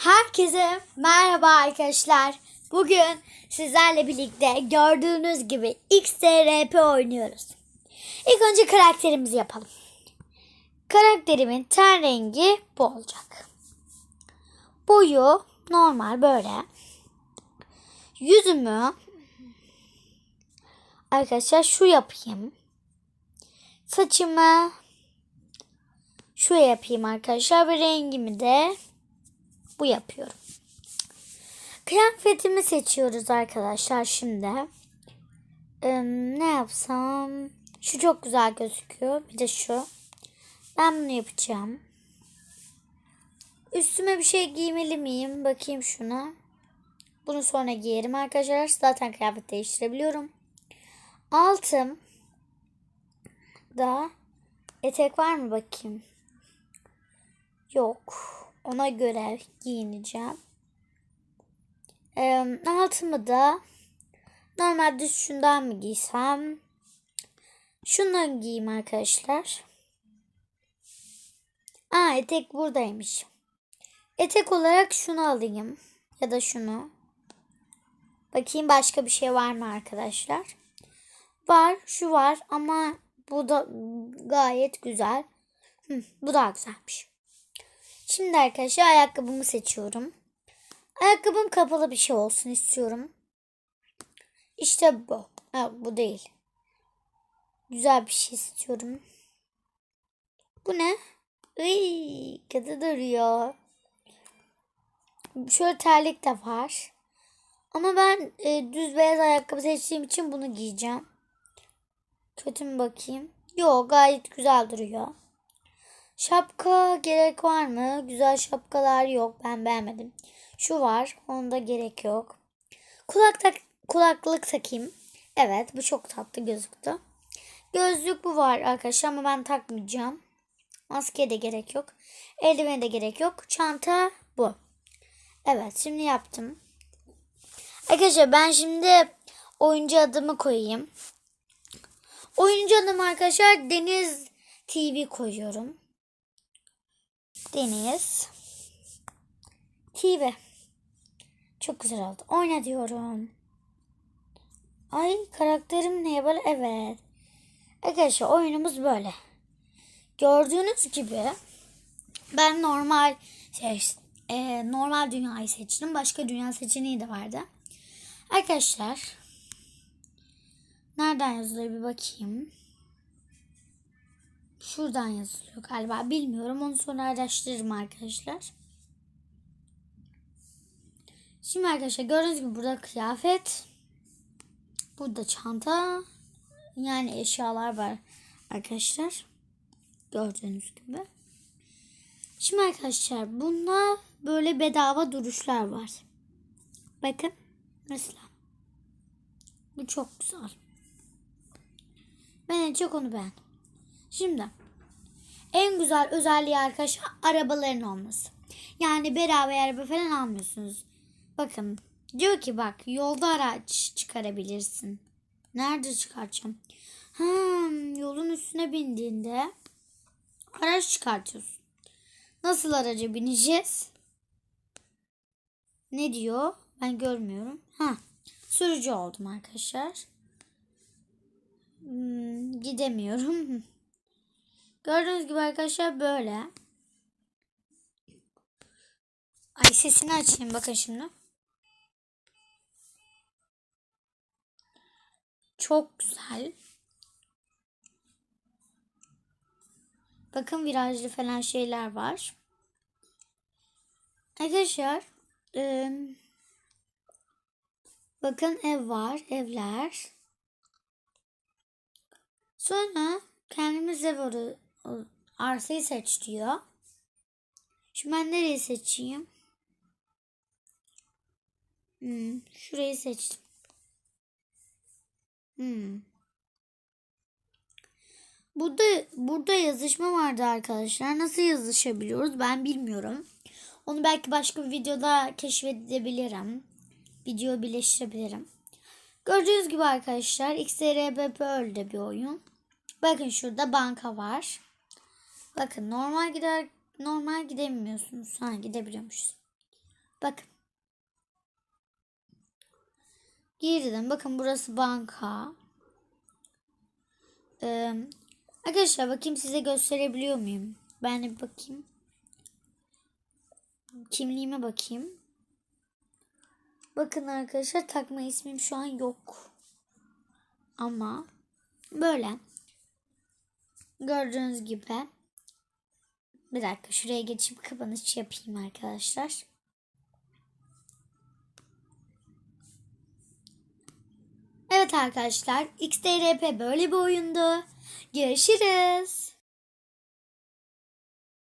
Herkese merhaba arkadaşlar. Bugün sizlerle birlikte gördüğünüz gibi XTRP oynuyoruz. İlk önce karakterimizi yapalım. Karakterimin ten rengi bu olacak. Boyu normal böyle. Yüzümü arkadaşlar şu yapayım. Saçımı şu yapayım arkadaşlar ve rengimi de bu yapıyorum. Kıyafetimi seçiyoruz arkadaşlar şimdi. Ee, ne yapsam? Şu çok güzel gözüküyor. Bir de şu. Ben bunu yapacağım. Üstüme bir şey giymeli miyim? Bakayım şuna. Bunu sonra giyerim arkadaşlar. Zaten kıyafet değiştirebiliyorum. Altım da etek var mı bakayım? Yok. Ona göre giyineceğim. Ee, altımı da normal düz şundan mı giysem? Şundan giyeyim arkadaşlar. Aa etek buradaymış. Etek olarak şunu alayım. Ya da şunu. Bakayım başka bir şey var mı arkadaşlar? Var. Şu var ama bu da gayet güzel. Hı, bu daha güzelmiş. Şimdi arkadaşlar ayakkabımı seçiyorum. Ayakkabım kapalı bir şey olsun istiyorum. İşte bu. Ha, bu değil. Güzel bir şey istiyorum. Bu ne? Iy, kötü duruyor. Şöyle terlik de var. Ama ben e, düz beyaz ayakkabı seçtiğim için bunu giyeceğim. Kötü mü bakayım? Yok gayet güzel duruyor. Şapka gerek var mı? Güzel şapkalar yok. Ben beğenmedim. Şu var. Onda gerek yok. Kulak tak kulaklık takayım. Evet bu çok tatlı gözüktü. Gözlük bu var arkadaşlar ama ben takmayacağım. Maske de gerek yok. Eldivene de gerek yok. Çanta bu. Evet şimdi yaptım. Arkadaşlar ben şimdi oyuncu adımı koyayım. Oyuncu adım arkadaşlar Deniz TV koyuyorum. Deniz TV. Çok güzel oldu. Oyna diyorum. Ay karakterim neye böyle? Evet. Arkadaşlar oyunumuz böyle. Gördüğünüz gibi ben normal şey, e, normal dünyayı seçtim. Başka dünya seçeneği de vardı. Arkadaşlar nereden yazılıyor bir bakayım. Şuradan yazılıyor galiba. Bilmiyorum. Onu sonra araştırırım arkadaşlar. Şimdi arkadaşlar gördüğünüz gibi burada kıyafet. Burada çanta. Yani eşyalar var arkadaşlar. Gördüğünüz gibi. Şimdi arkadaşlar bunda böyle bedava duruşlar var. Bakın. Mesela. Bu çok güzel. Ben en çok onu beğendim. Şimdi en güzel özelliği arkadaşlar arabaların olması. Yani bedava araba falan almıyorsunuz. Bakın diyor ki bak yolda araç çıkarabilirsin. Nerede çıkartacağım? Ha, yolun üstüne bindiğinde araç çıkartıyorsun. Nasıl araca bineceğiz? Ne diyor? Ben görmüyorum. Ha, sürücü oldum arkadaşlar. Hmm, gidemiyorum. Gördüğünüz gibi arkadaşlar böyle. Ay sesini açayım bakın şimdi. Çok güzel. Bakın virajlı falan şeyler var. Arkadaşlar e, bakın ev var. Evler. Sonra kendimiz ev arsayı seç diyor. Şimdi ben nereyi seçeyim? Hmm, şurayı seçtim. Hmm. Burada burada yazışma vardı arkadaşlar. Nasıl yazışabiliyoruz ben bilmiyorum. Onu belki başka bir videoda keşfedebilirim. Video birleştirebilirim. Gördüğünüz gibi arkadaşlar XRBP öyle bir oyun. Bakın şurada banka var. Bakın normal gider normal gidemiyorsunuz. Ha gidebiliyormuşuz. Bakın. Girdim. Bakın burası banka. Ee, arkadaşlar bakayım size gösterebiliyor muyum? Ben de bir bakayım. Kimliğime bakayım. Bakın arkadaşlar takma ismim şu an yok. Ama böyle. Gördüğünüz gibi. Bir dakika şuraya geçip kapanış yapayım arkadaşlar. Evet arkadaşlar XDRP böyle bir oyundu. Görüşürüz.